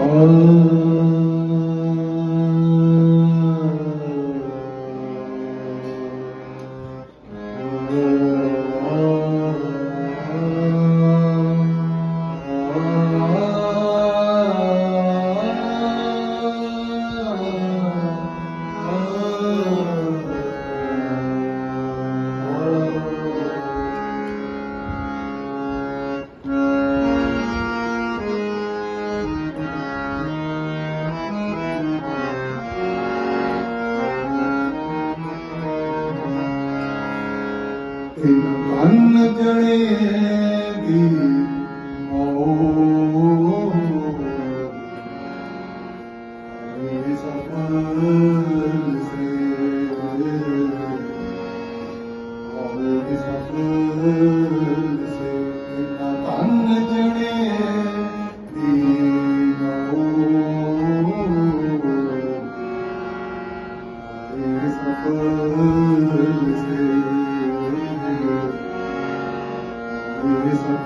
Oh. तिन मन जड़े दी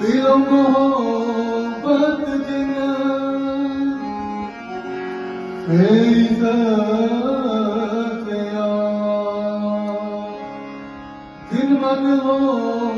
ਦਿਲੋਂ ਮੁਹੱਬਤ ਜਿਨ ਫੇਰੀ ਸਤਿਆ ਦਿਨ ਮਨ ਹੋ